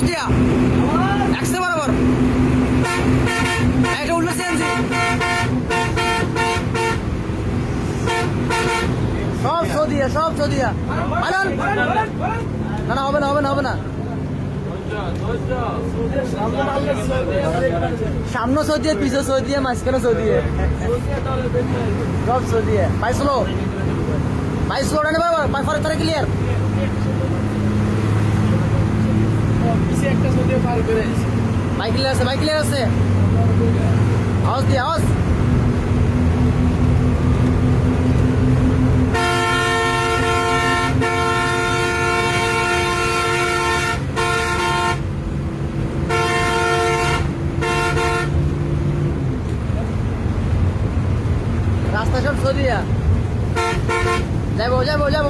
আওয়াজ দিয়া একশো বরাবর। এটা সব সব না না, হবে না হবে না হবে না। সামনে সদিয়ে পিছনে সদিয়ে মাঝখানে সদিয়ে সব সদিয়ে পাই স্লো পাই স্লো ওটা নেবে? পাই ফরে তারা ক্লিয়ার বাইক আছে বাইক আছে। আওয়াজ দিয়ে আওয়াজ। রাস্তা সব সরিয়া। যাব যাব যাব